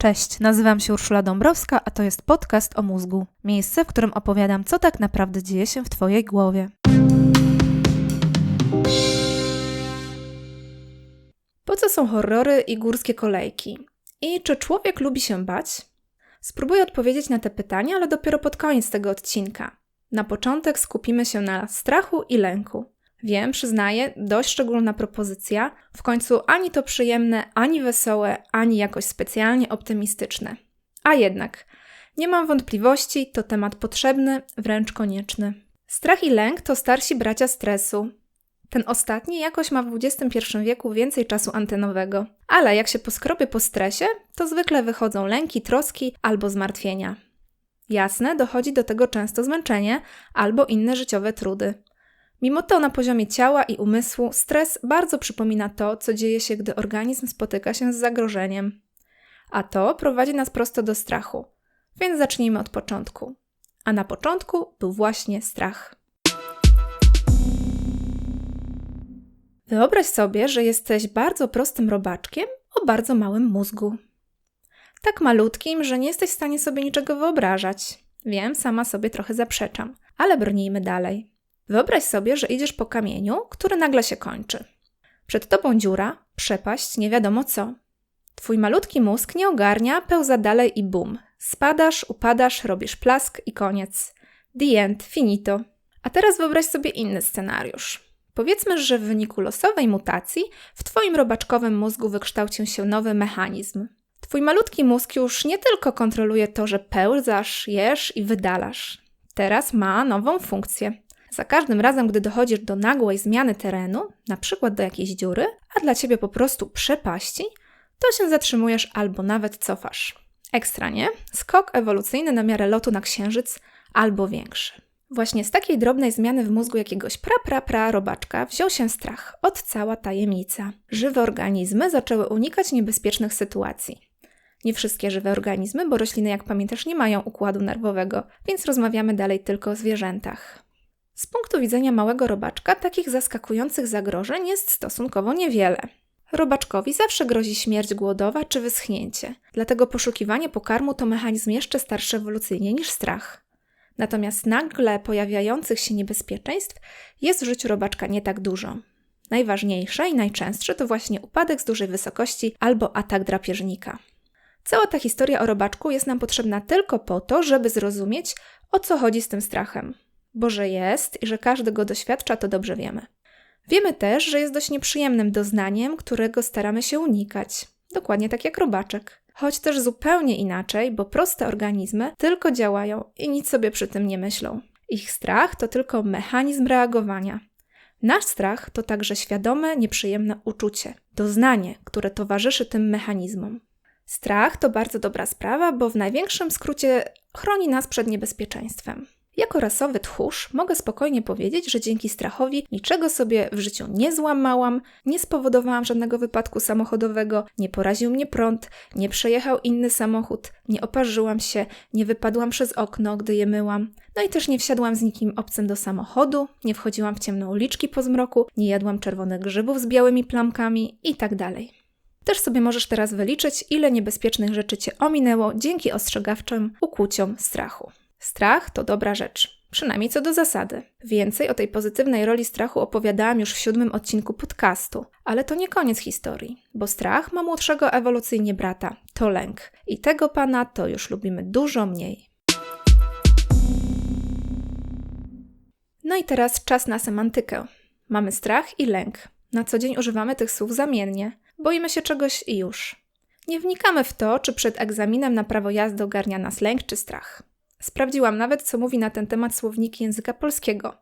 Cześć, nazywam się Urszula Dąbrowska, a to jest podcast o mózgu. Miejsce, w którym opowiadam, co tak naprawdę dzieje się w Twojej głowie. Po co są horrory i górskie kolejki? I czy człowiek lubi się bać? Spróbuję odpowiedzieć na te pytania, ale dopiero pod koniec tego odcinka. Na początek skupimy się na strachu i lęku. Wiem, przyznaję, dość szczególna propozycja. W końcu ani to przyjemne, ani wesołe, ani jakoś specjalnie optymistyczne. A jednak, nie mam wątpliwości, to temat potrzebny, wręcz konieczny. Strach i lęk to starsi bracia stresu. Ten ostatni jakoś ma w XXI wieku więcej czasu antenowego. Ale jak się poskrobię po stresie, to zwykle wychodzą lęki, troski albo zmartwienia. Jasne, dochodzi do tego często zmęczenie albo inne życiowe trudy. Mimo to na poziomie ciała i umysłu stres bardzo przypomina to, co dzieje się, gdy organizm spotyka się z zagrożeniem. A to prowadzi nas prosto do strachu. Więc zacznijmy od początku. A na początku był właśnie strach. Wyobraź sobie, że jesteś bardzo prostym robaczkiem o bardzo małym mózgu. Tak malutkim, że nie jesteś w stanie sobie niczego wyobrażać. Wiem, sama sobie trochę zaprzeczam, ale brnijmy dalej. Wyobraź sobie, że idziesz po kamieniu, który nagle się kończy. Przed tobą dziura, przepaść, nie wiadomo co. Twój malutki mózg nie ogarnia, pełza dalej i bum. Spadasz, upadasz, robisz plask i koniec. The end, finito. A teraz wyobraź sobie inny scenariusz. Powiedzmy, że w wyniku losowej mutacji w Twoim robaczkowym mózgu wykształcił się nowy mechanizm. Twój malutki mózg już nie tylko kontroluje to, że pełzasz, jesz i wydalasz. Teraz ma nową funkcję. Za każdym razem, gdy dochodzisz do nagłej zmiany terenu, na przykład do jakiejś dziury, a dla ciebie po prostu przepaści, to się zatrzymujesz albo nawet cofasz. Ekstra, nie? Skok ewolucyjny na miarę lotu na księżyc albo większy. Właśnie z takiej drobnej zmiany w mózgu jakiegoś pra-pra-pra robaczka wziął się strach, od cała tajemnica. Żywe organizmy zaczęły unikać niebezpiecznych sytuacji. Nie wszystkie żywe organizmy, bo rośliny, jak pamiętasz, nie mają układu nerwowego, więc rozmawiamy dalej tylko o zwierzętach. Z punktu widzenia małego robaczka takich zaskakujących zagrożeń jest stosunkowo niewiele. Robaczkowi zawsze grozi śmierć głodowa czy wyschnięcie, dlatego poszukiwanie pokarmu to mechanizm jeszcze starszy ewolucyjnie niż strach. Natomiast nagle pojawiających się niebezpieczeństw jest w życiu robaczka nie tak dużo. Najważniejsze i najczęstsze to właśnie upadek z dużej wysokości albo atak drapieżnika. Cała ta historia o robaczku jest nam potrzebna tylko po to, żeby zrozumieć, o co chodzi z tym strachem. Bo że jest i że każdy go doświadcza, to dobrze wiemy. Wiemy też, że jest dość nieprzyjemnym doznaniem, którego staramy się unikać. Dokładnie tak jak robaczek. Choć też zupełnie inaczej, bo proste organizmy tylko działają i nic sobie przy tym nie myślą. Ich strach to tylko mechanizm reagowania. Nasz strach to także świadome, nieprzyjemne uczucie, doznanie, które towarzyszy tym mechanizmom. Strach to bardzo dobra sprawa, bo w największym skrócie chroni nas przed niebezpieczeństwem. Jako rasowy tchórz mogę spokojnie powiedzieć, że dzięki strachowi niczego sobie w życiu nie złamałam, nie spowodowałam żadnego wypadku samochodowego, nie poraził mnie prąd, nie przejechał inny samochód, nie oparzyłam się, nie wypadłam przez okno, gdy je myłam. No i też nie wsiadłam z nikim obcym do samochodu, nie wchodziłam w ciemne uliczki po zmroku, nie jadłam czerwonych grzybów z białymi plamkami itd. Tak też sobie możesz teraz wyliczyć, ile niebezpiecznych rzeczy cię ominęło dzięki ostrzegawczym ukłuciom strachu. Strach to dobra rzecz. Przynajmniej co do zasady. Więcej o tej pozytywnej roli strachu opowiadałam już w siódmym odcinku podcastu, ale to nie koniec historii, bo strach ma młodszego ewolucyjnie brata to lęk. I tego pana to już lubimy dużo mniej. No i teraz czas na semantykę. Mamy strach i lęk. Na co dzień używamy tych słów zamiennie. Boimy się czegoś i już. Nie wnikamy w to, czy przed egzaminem na prawo jazdy ogarnia nas lęk czy strach. Sprawdziłam nawet, co mówi na ten temat słownik języka polskiego.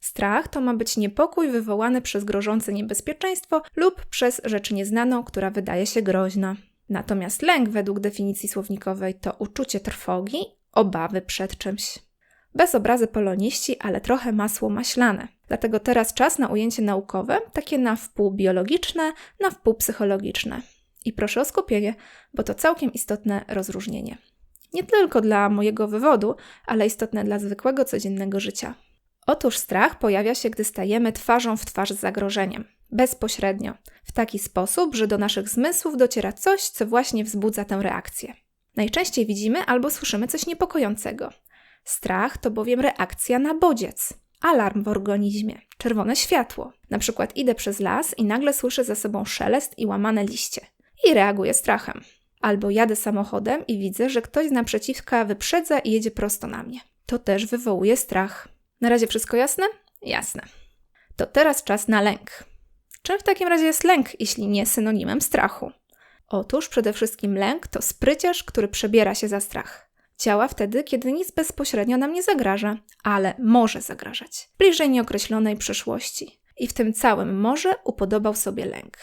Strach to ma być niepokój wywołany przez grożące niebezpieczeństwo lub przez rzecz nieznaną, która wydaje się groźna. Natomiast lęk, według definicji słownikowej, to uczucie trwogi, obawy przed czymś. Bez obrazy poloniści, ale trochę masło maślane. Dlatego teraz czas na ujęcie naukowe, takie na wpół biologiczne, na wpół psychologiczne. I proszę o skupienie, bo to całkiem istotne rozróżnienie. Nie tylko dla mojego wywodu, ale istotne dla zwykłego codziennego życia. Otóż strach pojawia się, gdy stajemy twarzą w twarz z zagrożeniem. bezpośrednio, w taki sposób, że do naszych zmysłów dociera coś, co właśnie wzbudza tę reakcję. Najczęściej widzimy albo słyszymy coś niepokojącego. Strach to bowiem reakcja na bodziec, alarm w organizmie, czerwone światło. Na przykład idę przez las i nagle słyszę za sobą szelest i łamane liście i reaguję strachem. Albo jadę samochodem i widzę, że ktoś z naprzeciwka wyprzedza i jedzie prosto na mnie. To też wywołuje strach. Na razie wszystko jasne? Jasne. To teraz czas na lęk. Czym w takim razie jest lęk, jeśli nie synonimem strachu? Otóż przede wszystkim lęk to spryciarz, który przebiera się za strach. Działa wtedy, kiedy nic bezpośrednio nam nie zagraża, ale może zagrażać bliżej nieokreślonej przyszłości. I w tym całym może upodobał sobie lęk.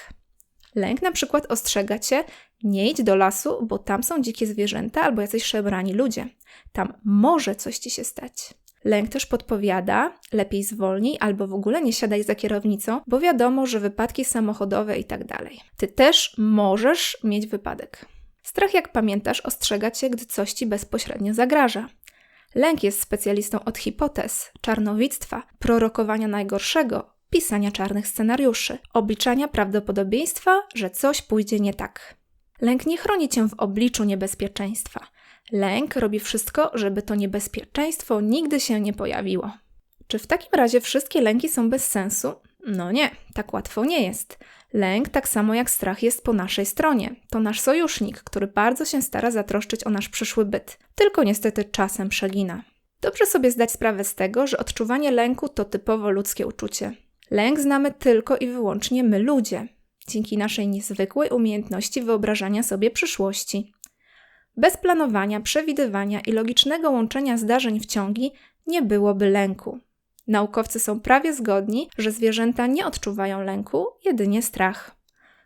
Lęk na przykład ostrzega cię, nie idź do lasu, bo tam są dzikie zwierzęta albo jacyś szemrani ludzie. Tam może coś ci się stać. Lęk też podpowiada, lepiej zwolnij albo w ogóle nie siadaj za kierownicą, bo wiadomo, że wypadki samochodowe i tak dalej. Ty też możesz mieć wypadek. Strach, jak pamiętasz, ostrzega cię, gdy coś ci bezpośrednio zagraża. Lęk jest specjalistą od hipotez, czarnowictwa, prorokowania najgorszego, pisania czarnych scenariuszy, obliczania prawdopodobieństwa, że coś pójdzie nie tak. Lęk nie chroni cię w obliczu niebezpieczeństwa. Lęk robi wszystko, żeby to niebezpieczeństwo nigdy się nie pojawiło. Czy w takim razie wszystkie lęki są bez sensu? No nie, tak łatwo nie jest. Lęk, tak samo jak strach, jest po naszej stronie. To nasz sojusznik, który bardzo się stara zatroszczyć o nasz przyszły byt, tylko niestety czasem przegina. Dobrze sobie zdać sprawę z tego, że odczuwanie lęku to typowo ludzkie uczucie. Lęk znamy tylko i wyłącznie my ludzie, dzięki naszej niezwykłej umiejętności wyobrażania sobie przyszłości. Bez planowania, przewidywania i logicznego łączenia zdarzeń w ciągi nie byłoby lęku. Naukowcy są prawie zgodni, że zwierzęta nie odczuwają lęku, jedynie strach.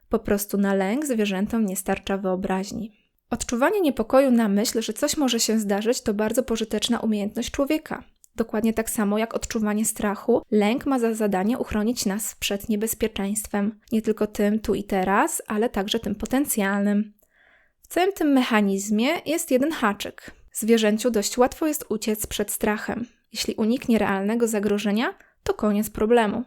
Po prostu na lęk zwierzętom nie starcza wyobraźni. Odczuwanie niepokoju na myśl, że coś może się zdarzyć, to bardzo pożyteczna umiejętność człowieka. Dokładnie tak samo jak odczuwanie strachu, lęk ma za zadanie uchronić nas przed niebezpieczeństwem, nie tylko tym tu i teraz, ale także tym potencjalnym. W całym tym mechanizmie jest jeden haczyk. Zwierzęciu dość łatwo jest uciec przed strachem. Jeśli uniknie realnego zagrożenia, to koniec problemu.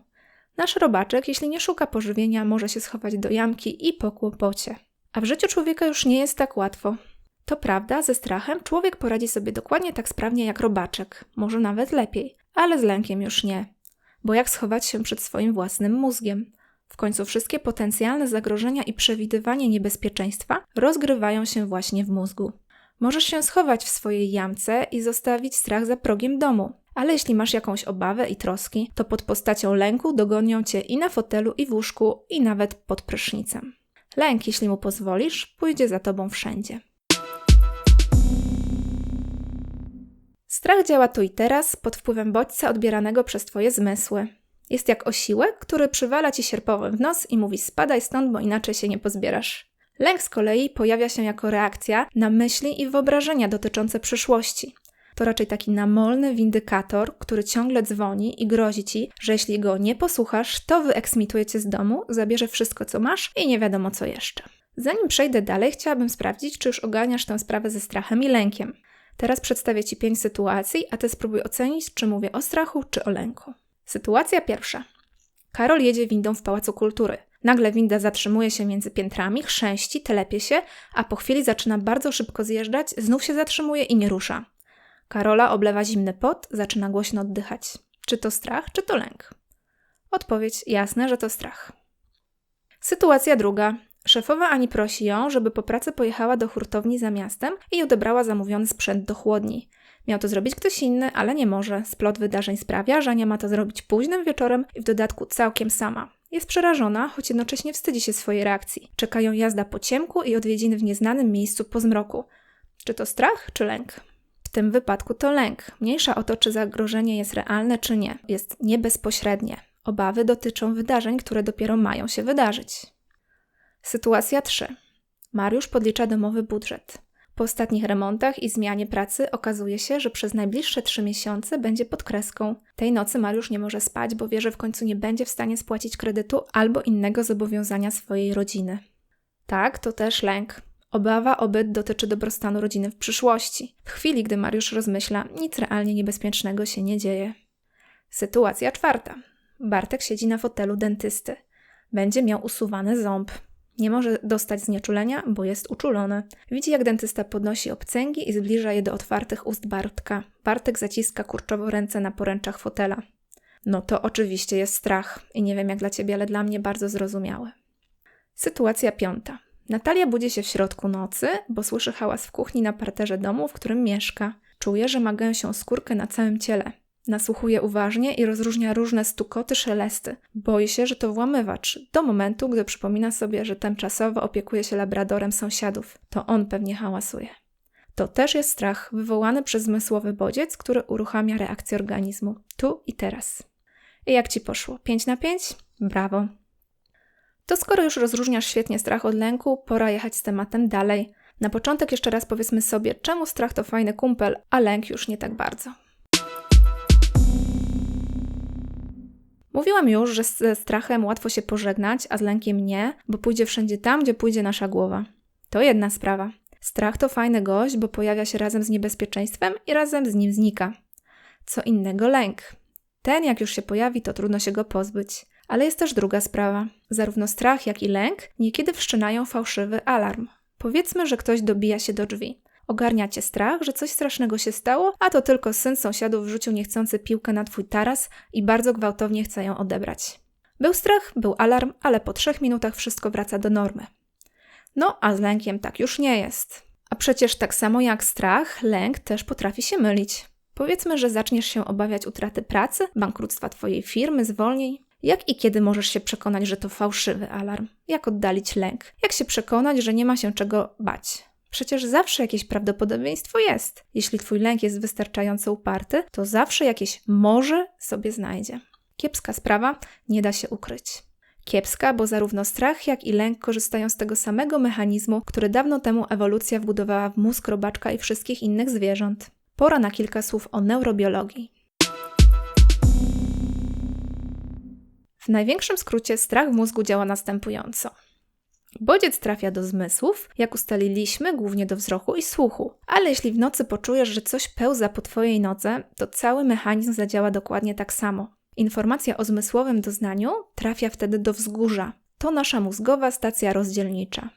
Nasz robaczek, jeśli nie szuka pożywienia, może się schować do jamki i po kłopocie. A w życiu człowieka już nie jest tak łatwo. To prawda, ze strachem człowiek poradzi sobie dokładnie tak sprawnie jak robaczek, może nawet lepiej, ale z lękiem już nie. Bo jak schować się przed swoim własnym mózgiem? W końcu wszystkie potencjalne zagrożenia i przewidywanie niebezpieczeństwa rozgrywają się właśnie w mózgu. Możesz się schować w swojej jamce i zostawić strach za progiem domu, ale jeśli masz jakąś obawę i troski, to pod postacią lęku dogonią cię i na fotelu, i w łóżku, i nawet pod prysznicem. Lęk, jeśli mu pozwolisz, pójdzie za tobą wszędzie. Strach działa tu i teraz pod wpływem bodźca odbieranego przez twoje zmysły. Jest jak osiłek, który przywala ci sierpowym w nos i mówi spadaj stąd, bo inaczej się nie pozbierasz. Lęk z kolei pojawia się jako reakcja na myśli i wyobrażenia dotyczące przyszłości. To raczej taki namolny windykator, który ciągle dzwoni i grozi ci, że jeśli go nie posłuchasz, to wyeksmituje cię z domu, zabierze wszystko, co masz i nie wiadomo co jeszcze. Zanim przejdę dalej, chciałabym sprawdzić, czy już ogarniasz tę sprawę ze strachem i lękiem. Teraz przedstawię Ci pięć sytuacji, a Ty spróbuj ocenić, czy mówię o strachu, czy o lęku. Sytuacja pierwsza. Karol jedzie windą w Pałacu Kultury. Nagle winda zatrzymuje się między piętrami, chrzęści, telepie się, a po chwili zaczyna bardzo szybko zjeżdżać, znów się zatrzymuje i nie rusza. Karola oblewa zimny pot, zaczyna głośno oddychać. Czy to strach, czy to lęk? Odpowiedź jasne, że to strach. Sytuacja druga. Szefowa Ani prosi ją, żeby po pracy pojechała do hurtowni za miastem i odebrała zamówiony sprzęt do chłodni. Miał to zrobić ktoś inny, ale nie może. Splot wydarzeń sprawia, że Ania ma to zrobić późnym wieczorem i w dodatku całkiem sama. Jest przerażona, choć jednocześnie wstydzi się swojej reakcji. Czekają jazda po ciemku i odwiedziny w nieznanym miejscu po zmroku. Czy to strach, czy lęk? W tym wypadku to lęk. Mniejsza o to, czy zagrożenie jest realne, czy nie. Jest niebezpośrednie. Obawy dotyczą wydarzeń, które dopiero mają się wydarzyć. Sytuacja 3. Mariusz podlicza domowy budżet. Po ostatnich remontach i zmianie pracy okazuje się, że przez najbliższe trzy miesiące będzie pod kreską. Tej nocy Mariusz nie może spać, bo wie, że w końcu nie będzie w stanie spłacić kredytu albo innego zobowiązania swojej rodziny. Tak, to też lęk. Obawa o dotyczy dobrostanu rodziny w przyszłości. W chwili, gdy Mariusz rozmyśla, nic realnie niebezpiecznego się nie dzieje. Sytuacja czwarta. Bartek siedzi na fotelu dentysty. Będzie miał usuwany ząb. Nie może dostać znieczulenia, bo jest uczulony. Widzi, jak dentysta podnosi obcęgi i zbliża je do otwartych ust Bartka. Bartek zaciska kurczowo ręce na poręczach fotela. No to oczywiście jest strach i nie wiem jak dla ciebie, ale dla mnie bardzo zrozumiały. Sytuacja piąta. Natalia budzi się w środku nocy, bo słyszy hałas w kuchni na parterze domu, w którym mieszka. Czuje, że ma gęsią skórkę na całym ciele. Nasłuchuje uważnie i rozróżnia różne stukoty, szelesty. Boi się, że to włamywacz, do momentu, gdy przypomina sobie, że tymczasowo opiekuje się labradorem sąsiadów. To on pewnie hałasuje. To też jest strach wywołany przez zmysłowy bodziec, który uruchamia reakcję organizmu, tu i teraz. I jak ci poszło? 5 na 5? Brawo. To skoro już rozróżniasz świetnie strach od lęku, pora jechać z tematem dalej. Na początek jeszcze raz powiedzmy sobie, czemu strach to fajny kumpel, a lęk już nie tak bardzo. Mówiłam już, że ze strachem łatwo się pożegnać, a z lękiem nie, bo pójdzie wszędzie tam, gdzie pójdzie nasza głowa. To jedna sprawa. Strach to fajny gość, bo pojawia się razem z niebezpieczeństwem i razem z nim znika. Co innego lęk. Ten, jak już się pojawi, to trudno się go pozbyć. Ale jest też druga sprawa. Zarówno strach, jak i lęk niekiedy wszczynają fałszywy alarm. Powiedzmy, że ktoś dobija się do drzwi. Ogarniacie strach, że coś strasznego się stało, a to tylko syn sąsiadów wrzucił niechcący piłkę na twój taras i bardzo gwałtownie chce ją odebrać. Był strach, był alarm, ale po trzech minutach wszystko wraca do normy. No, a z lękiem tak już nie jest. A przecież tak samo jak strach, lęk też potrafi się mylić. Powiedzmy, że zaczniesz się obawiać utraty pracy, bankructwa twojej firmy, zwolnień. Jak i kiedy możesz się przekonać, że to fałszywy alarm? Jak oddalić lęk? Jak się przekonać, że nie ma się czego bać? Przecież zawsze jakieś prawdopodobieństwo jest. Jeśli twój lęk jest wystarczająco uparty, to zawsze jakieś może sobie znajdzie. Kiepska sprawa, nie da się ukryć. Kiepska, bo zarówno strach, jak i lęk korzystają z tego samego mechanizmu, który dawno temu ewolucja wbudowała w mózg robaczka i wszystkich innych zwierząt. Pora na kilka słów o neurobiologii. W największym skrócie strach w mózgu działa następująco. Bodziec trafia do zmysłów, jak ustaliliśmy, głównie do wzroku i słuchu. Ale jeśli w nocy poczujesz, że coś pełza po twojej nodze, to cały mechanizm zadziała dokładnie tak samo. Informacja o zmysłowym doznaniu trafia wtedy do wzgórza. To nasza mózgowa stacja rozdzielnicza.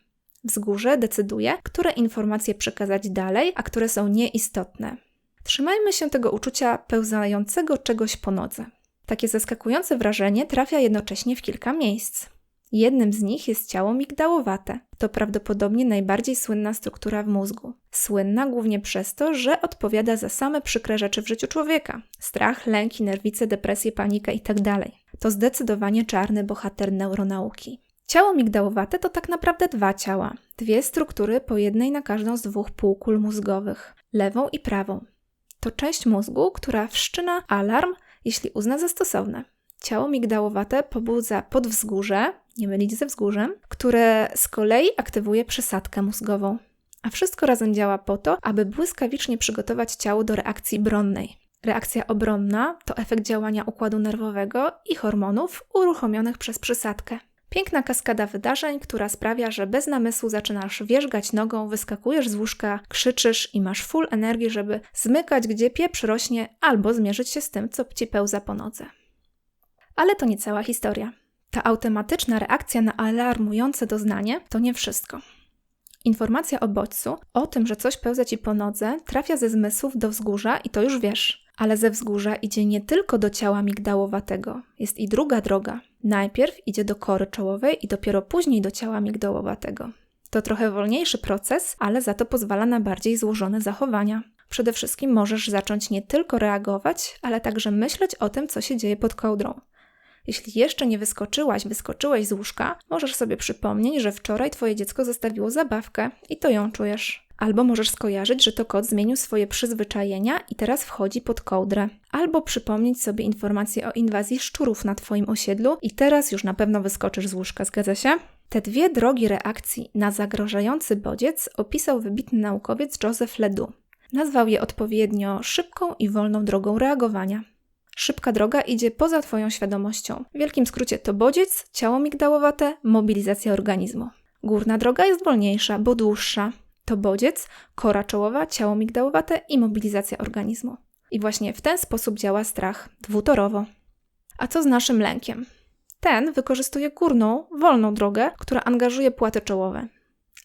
Wzgórze decyduje, które informacje przekazać dalej, a które są nieistotne. Trzymajmy się tego uczucia pełzającego czegoś po nodze. Takie zaskakujące wrażenie trafia jednocześnie w kilka miejsc. Jednym z nich jest ciało migdałowate. To prawdopodobnie najbardziej słynna struktura w mózgu. Słynna głównie przez to, że odpowiada za same przykre rzeczy w życiu człowieka: strach, lęki, nerwice, depresję, panikę itd. Tak to zdecydowanie czarny bohater neuronauki. Ciało migdałowate to tak naprawdę dwa ciała, dwie struktury po jednej na każdą z dwóch półkul mózgowych, lewą i prawą. To część mózgu, która wszczyna alarm, jeśli uzna za stosowne. Ciało migdałowate pobudza podwzgórze, nie mylić ze wzgórzem, które z kolei aktywuje przesadkę mózgową. A wszystko razem działa po to, aby błyskawicznie przygotować ciało do reakcji bronnej. Reakcja obronna to efekt działania układu nerwowego i hormonów uruchomionych przez przysadkę. Piękna kaskada wydarzeń, która sprawia, że bez namysłu zaczynasz wierzgać nogą, wyskakujesz z łóżka, krzyczysz i masz full energii, żeby zmykać, gdzie pieprz rośnie, albo zmierzyć się z tym, co ci pełza po nodze. Ale to nie cała historia. Ta automatyczna reakcja na alarmujące doznanie to nie wszystko. Informacja o bodźcu, o tym, że coś pełza ci po nodze, trafia ze zmysłów do wzgórza i to już wiesz. Ale ze wzgórza idzie nie tylko do ciała migdałowatego, jest i druga droga. Najpierw idzie do kory czołowej i dopiero później do ciała migdałowatego. To trochę wolniejszy proces, ale za to pozwala na bardziej złożone zachowania. Przede wszystkim możesz zacząć nie tylko reagować, ale także myśleć o tym, co się dzieje pod kołdrą. Jeśli jeszcze nie wyskoczyłaś, wyskoczyłeś z łóżka, możesz sobie przypomnieć, że wczoraj twoje dziecko zostawiło zabawkę i to ją czujesz. Albo możesz skojarzyć, że to kot zmienił swoje przyzwyczajenia i teraz wchodzi pod kołdrę. Albo przypomnieć sobie informację o inwazji szczurów na Twoim osiedlu i teraz już na pewno wyskoczysz z łóżka, zgadza się? Te dwie drogi reakcji na zagrażający bodziec opisał wybitny naukowiec Joseph Ledoux. Nazwał je odpowiednio szybką i wolną drogą reagowania. Szybka droga idzie poza Twoją świadomością. W wielkim skrócie to bodziec, ciało migdałowate, mobilizacja organizmu. Górna droga jest wolniejsza, bo dłuższa. To bodziec, kora czołowa, ciało migdałowate i mobilizacja organizmu. I właśnie w ten sposób działa strach dwutorowo. A co z naszym lękiem? Ten wykorzystuje górną, wolną drogę, która angażuje płaty czołowe.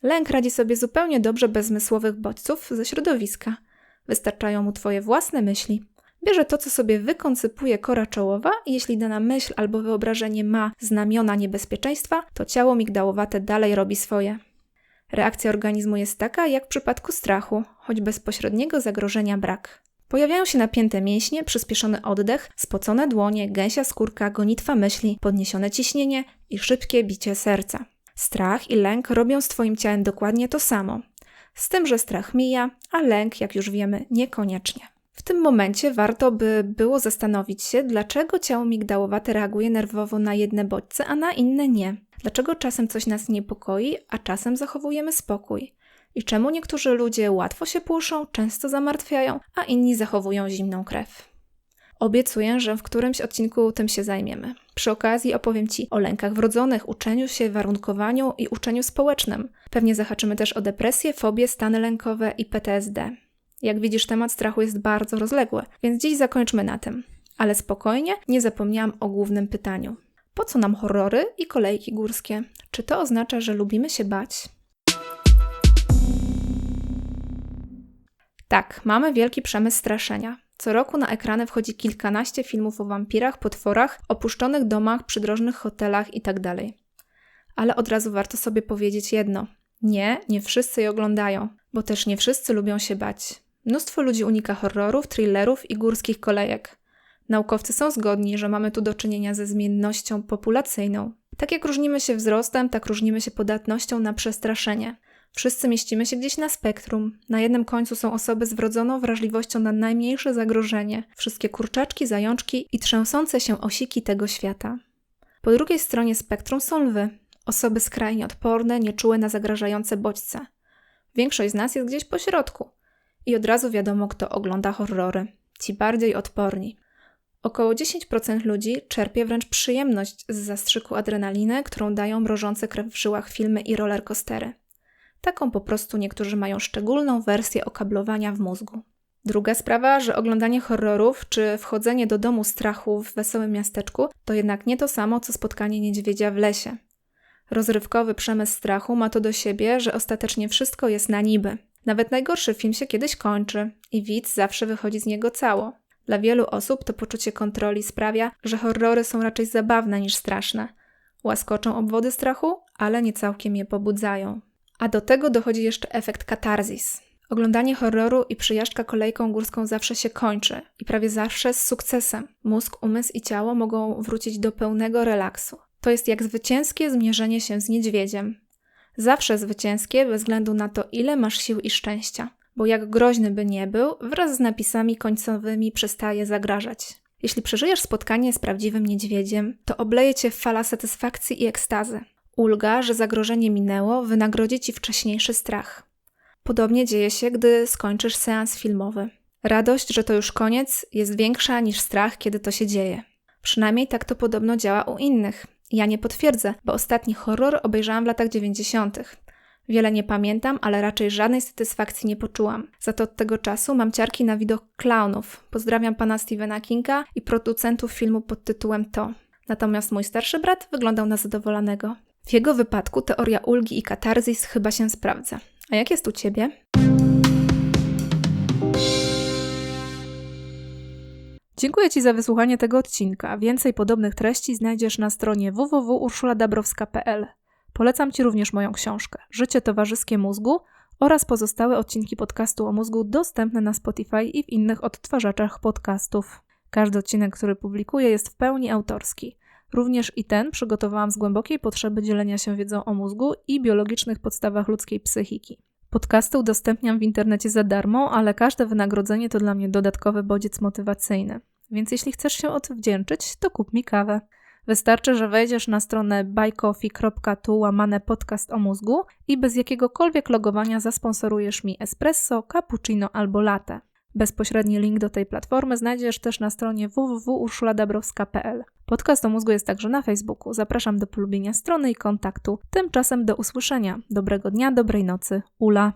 Lęk radzi sobie zupełnie dobrze bez zmysłowych bodźców ze środowiska. Wystarczają mu Twoje własne myśli. Bierze to, co sobie wykoncypuje kora czołowa i jeśli dana myśl albo wyobrażenie ma znamiona niebezpieczeństwa, to ciało migdałowate dalej robi swoje. Reakcja organizmu jest taka, jak w przypadku strachu, choć bezpośredniego zagrożenia brak. Pojawiają się napięte mięśnie, przyspieszony oddech, spocone dłonie, gęsia skórka, gonitwa myśli, podniesione ciśnienie i szybkie bicie serca. Strach i lęk robią z Twoim ciałem dokładnie to samo. Z tym, że strach mija, a lęk, jak już wiemy, niekoniecznie. W tym momencie warto by było zastanowić się, dlaczego ciało migdałowate reaguje nerwowo na jedne bodźce, a na inne nie. Dlaczego czasem coś nas niepokoi, a czasem zachowujemy spokój. I czemu niektórzy ludzie łatwo się płuszą, często zamartwiają, a inni zachowują zimną krew. Obiecuję, że w którymś odcinku tym się zajmiemy. Przy okazji opowiem Ci o lękach wrodzonych, uczeniu się, warunkowaniu i uczeniu społecznym. Pewnie zahaczymy też o depresję, fobie, stany lękowe i PTSD. Jak widzisz, temat strachu jest bardzo rozległy, więc dziś zakończmy na tym. Ale spokojnie, nie zapomniałam o głównym pytaniu. Po co nam horrory i kolejki górskie? Czy to oznacza, że lubimy się bać? Tak, mamy wielki przemysł straszenia. Co roku na ekrany wchodzi kilkanaście filmów o wampirach, potworach, opuszczonych domach, przydrożnych hotelach itd. Ale od razu warto sobie powiedzieć jedno. Nie, nie wszyscy je oglądają, bo też nie wszyscy lubią się bać. Mnóstwo ludzi unika horrorów, thrillerów i górskich kolejek. Naukowcy są zgodni, że mamy tu do czynienia ze zmiennością populacyjną. Tak jak różnimy się wzrostem, tak różnimy się podatnością na przestraszenie. Wszyscy mieścimy się gdzieś na spektrum. Na jednym końcu są osoby z wrodzoną wrażliwością na najmniejsze zagrożenie, wszystkie kurczaczki, zajączki i trzęsące się osiki tego świata. Po drugiej stronie spektrum są lwy, osoby skrajnie odporne, nieczułe na zagrażające bodźce. Większość z nas jest gdzieś po środku. I od razu wiadomo, kto ogląda horrory. Ci bardziej odporni. Około 10% ludzi czerpie wręcz przyjemność z zastrzyku adrenaliny, którą dają mrożące krew w żyłach filmy i rollercoastery. Taką po prostu niektórzy mają szczególną wersję okablowania w mózgu. Druga sprawa, że oglądanie horrorów czy wchodzenie do domu strachu w wesołym miasteczku to jednak nie to samo co spotkanie niedźwiedzia w lesie. Rozrywkowy przemysł strachu ma to do siebie, że ostatecznie wszystko jest na niby. Nawet najgorszy film się kiedyś kończy i widz zawsze wychodzi z niego cało. Dla wielu osób to poczucie kontroli sprawia, że horrory są raczej zabawne niż straszne. Łaskoczą obwody strachu, ale nie całkiem je pobudzają. A do tego dochodzi jeszcze efekt katarzis. Oglądanie horroru i przyjażdżka kolejką górską zawsze się kończy i prawie zawsze z sukcesem. Mózg, umysł i ciało mogą wrócić do pełnego relaksu. To jest jak zwycięskie zmierzenie się z niedźwiedziem. Zawsze zwycięskie bez względu na to, ile masz sił i szczęścia. Bo jak groźny by nie był, wraz z napisami końcowymi przestaje zagrażać. Jeśli przeżyjesz spotkanie z prawdziwym niedźwiedziem, to obleje cię fala satysfakcji i ekstazy. Ulga, że zagrożenie minęło, wynagrodzi ci wcześniejszy strach. Podobnie dzieje się, gdy skończysz seans filmowy. Radość, że to już koniec, jest większa niż strach, kiedy to się dzieje. Przynajmniej tak to podobno działa u innych. Ja nie potwierdzę, bo ostatni horror obejrzałam w latach 90. Wiele nie pamiętam, ale raczej żadnej satysfakcji nie poczułam. Za to od tego czasu mam ciarki na widok klaunów. Pozdrawiam pana Stephena Kinga i producentów filmu pod tytułem To. Natomiast mój starszy brat wyglądał na zadowolonego. W jego wypadku teoria ulgi i katarzis chyba się sprawdza. A jak jest u ciebie? Dziękuję Ci za wysłuchanie tego odcinka. Więcej podobnych treści znajdziesz na stronie www.urszuladabrowska.pl. Polecam Ci również moją książkę Życie towarzyskie mózgu oraz pozostałe odcinki podcastu o mózgu dostępne na Spotify i w innych odtwarzaczach podcastów. Każdy odcinek, który publikuję, jest w pełni autorski. Również i ten przygotowałam z głębokiej potrzeby dzielenia się wiedzą o mózgu i biologicznych podstawach ludzkiej psychiki. Podcasty udostępniam w internecie za darmo, ale każde wynagrodzenie to dla mnie dodatkowy bodziec motywacyjny. Więc jeśli chcesz się odwdzięczyć, to kup mi kawę. Wystarczy, że wejdziesz na stronę buycoffee.tu łamane podcast o mózgu i bez jakiegokolwiek logowania zasponsorujesz mi espresso, cappuccino albo latte. Bezpośredni link do tej platformy znajdziesz też na stronie www.urszuladabrowska.pl. Podcast o mózgu jest także na Facebooku. Zapraszam do polubienia strony i kontaktu. Tymczasem do usłyszenia. Dobrego dnia, dobrej nocy. Ula.